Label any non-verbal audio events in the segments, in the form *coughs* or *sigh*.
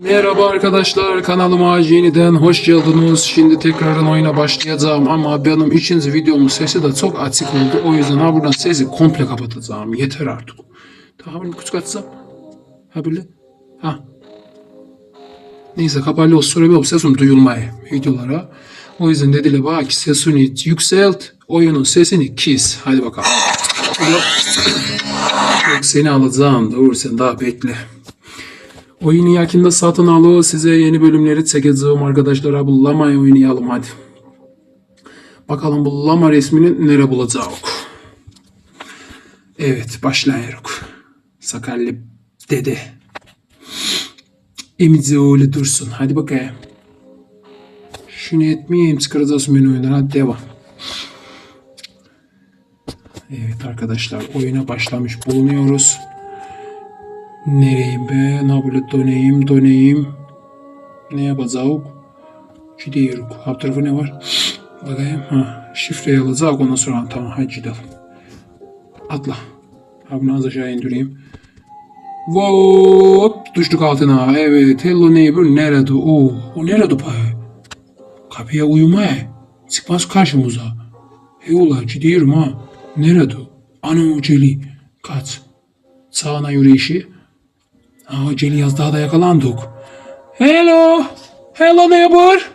Merhaba arkadaşlar kanalıma yeniden hoş geldiniz. Şimdi tekrardan oyuna başlayacağım ama benim ikinci videomun sesi de çok açık oldu. O yüzden ha buradan sesi komple kapatacağım. Yeter artık. Bunu küçük açsam. Ha böyle. Ha. Neyse kapalı olsun benim sesim duyulmaya videolara. O yüzden dediler bak sesini yükselt. Oyunun sesini kis. Hadi bakalım. Yok seni alacağım. Dur sen daha bekle. Oyunu yakında satın alı size yeni bölümleri çekeceğim arkadaşlar. Bu Lama'yı oynayalım hadi. Bakalım bu Lama resmini nere bulacağız? Evet başlayıyoruz. Sakallı dede. Emici oğlu dursun. Hadi bakayım. Şunu etmeyeyim çıkaracağız menü oyundan. Hadi devam. Evet arkadaşlar oyuna başlamış bulunuyoruz. Nereye be? Ne böyle döneyim döneyim. Ne yapacağız? Gidiyoruz. Alt tarafı ne var? *sniffs* Bakayım. Ha, şifreyi alacağız ondan sonra tamam hadi gidelim. Atla. Ha bunu az aşağı indireyim. Hop düştük altına. Evet. Hello neighbor nerede? Oo, o nerede pay? Kapıya uyuma. Çıkmaz karşımıza. Hey ula gidiyorum ha. Nerede? Ana Celi. Kaç. Sağına yürüyüşü. Aa Celi yaz daha da yakalandık. Hello. Hello neighbor.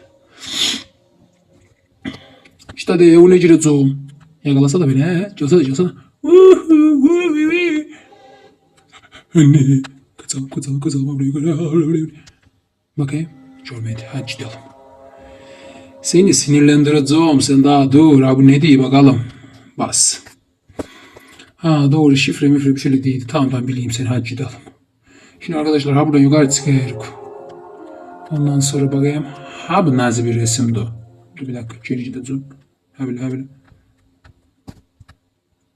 İşte de öyle gireceğim. Yakalasa da beni he. Casana casana. Anne. Kaçalım kaçalım kaçalım. Bakayım. Görmedi. Hadi gidelim. Seni sinirlendireceğim. Sen daha dur. Abi ne diye bakalım. Bas. Ha doğru şifre mifre bir şey değildi. Tamam ben bileyim seni. Hadi gidelim. Şimdi arkadaşlar ha buradan yukarı çıkıyoruz. Ondan sonra bakayım. Ha bu nazi bir resimdi. Dur bir dakika. İçeri gideceğim. Ha böyle ha böyle.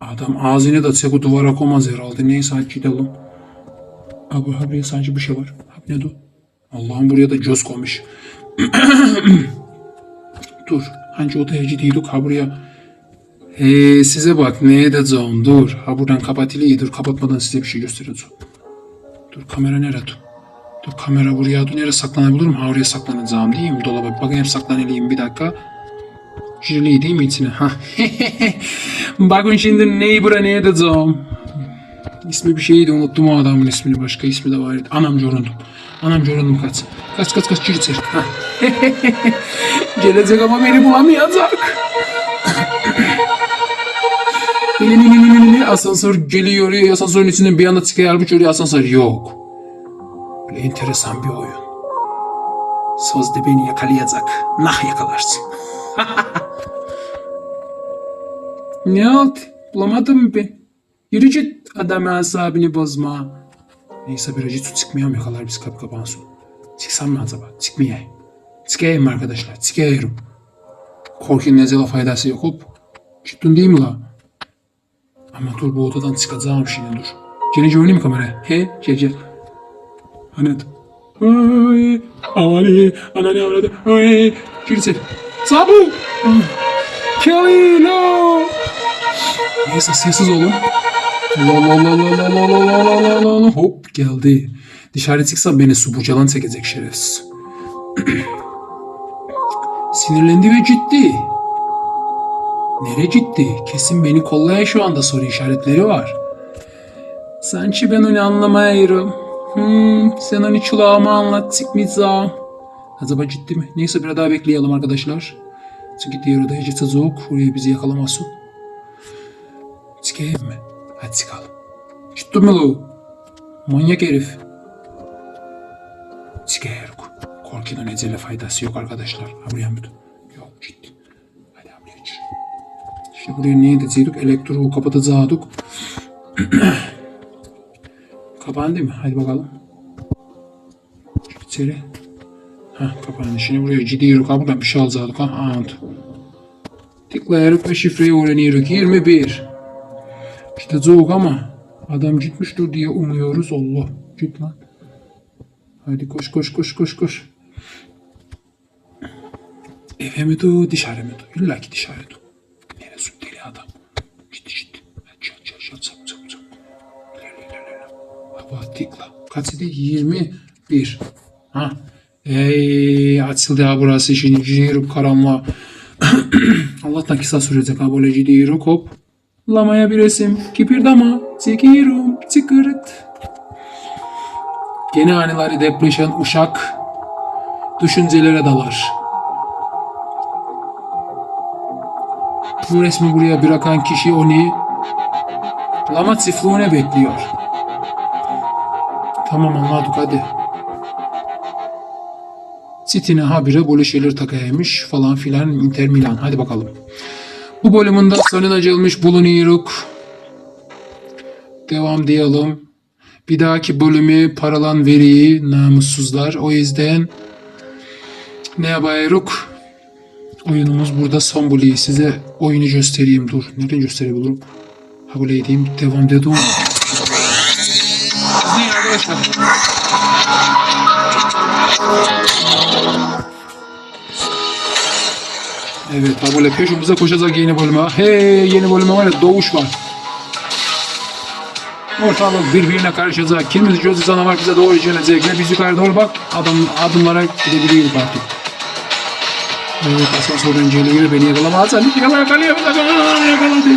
Adam ağzını da çek duvara koymaz herhalde. Neyse hadi gidelim. Abi ha buraya sanki bir şey var. Ha ne bu? Allah'ım buraya da göz koymuş. *coughs* Dur. Hangi odaya gidiyoruz? Ha buraya. Hey size bak ne edeceğim. Dur. Ha buradan kapatılıyı. Dur kapatmadan size bir şey göstereceğim. Dur kamera nerede? Dur kamera buraya. Dur nereye saklanabilirim? Ha oraya saklanacağım değil mi? Dolaba bakayım saklanayım bir dakika. Jüri değil mi içine? Ha. *laughs* Bakın şimdi neighbor'a ne edeceğim? İsmi bir şeydi unuttum o adamın ismini. Başka ismi de vardı. Anam yorundum. Anam yorundum kaç. Kaç kaç kaç içeri. Ha. *laughs* Gelecek ama beni bulamayacak. Asansör geliyor. Asansörün içinden bir anda. Halbuki oraya asansör yok. Böyle enteresan bir oyun. Sözde beni yakalayacak. Nah yakalarsın. ne oldu? Bulamadın mı be? Yürü git adam asabını bozma. Neyse bir acı tut çıkmıyorum yakalar biz kapı kapansın. Çıksam mı acaba? Çıkmayayım. Çıkayım arkadaşlar? Çıkayım. Korkunun nezele faydası yok hop. Çıktın değil mi la? Ama dur bu odadan çıkacağım şimdi dur. Gelece oynayayım kameraya. He gel gel. Hani Ay, ani, anane avradı. Ay, içeri. Sabu. Kelly, no. Neyse sessiz olun. La la la la la la la la la la la. Hop geldi. Dışarı çıksa beni su bucalan çekecek şerefsiz. *clears throat* Sinirlendi ve ciddi. Nere ciddi? Kesin beni kollayan şu anda soru işaretleri var. Sanki ben onu anlamıyorum. Hmm, sen onu çulağıma anlat çıkmayacağım. Acaba ciddi mi? Neyse biraz daha bekleyelim arkadaşlar. Çünkü diğer odaya gideceğiz. Oraya bizi yakalamasın. Çıkayım mı? Hadi çıkalım. Ciddi mi lo? Manyak herif. Çıkayım. Korkunun ecele faydası yok arkadaşlar. Ha buraya mı? Yok ciddi. Şimdi buraya ne edecektik? Elektroğu kapatacaktık. Kapandı mı? Hadi bakalım. İçeri. Heh kapandı. Şimdi buraya gidiyoruz. Ha buradan bir şey alacaktık. Ha ant. Tıklayarak ve şifreyi öğreniyoruz. 21. Gideceğiz ama adam gitmiştir diye umuyoruz. Allah. Git lan. Hadi koş koş koş koş koş. Eve mi du, dışarı mı du? İlla ki dışarı du. Çabuk. İlerle ilerle. Hava tıkla. Kaç idi? 21. Ha. Ey açıldı ya burası şimdi ciğerim karanlığa. *clears throat* Allah'tan kısa sürecek ha böyle hop. Lamaya bir resim kipirdama çekiyorum çıkırt. Gene anileri depreşen uşak düşüncelere dalar. Bu resmi buraya bırakan kişi onu lama çiftliğine bekliyor. Tamam anladık hadi. City'ne habire böyle şeyler takaymış falan filan Inter Milan. Hadi bakalım. Bu bölümün de sonuna gelmiş bulunuyoruz. Devam diyelim. Bir dahaki bölümü paralan veriyi namussuzlar. O yüzden ne yapıyoruz? Oyunumuz burada son buluyor. Size oyunu göstereyim. Dur. Nereden gösterebilirim? Ha böyle edeyim. Devam dedim. Arkadaşlar. Evet böyle peşimize koşacak yeni bölüme. Hey yeni bölüme var ya doğuş var. Ortalık birbirine karışacak. Kimimiz gözü canavar bize doğru ve biz yukarı doğru bak adam adımlara gidebiliyoruz artık. Evet asansörden geliyor beni yakalamaz. Yakala yakalıyor yakaladı.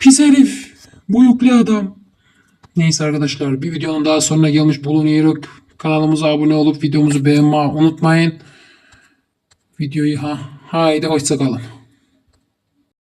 Pis herif. Bu yüklü adam. Neyse arkadaşlar bir videonun daha sonuna gelmiş bulunuyoruz. Kanalımıza abone olup videomuzu beğenmeyi unutmayın. Videoyu ha haydi hoşça kalın.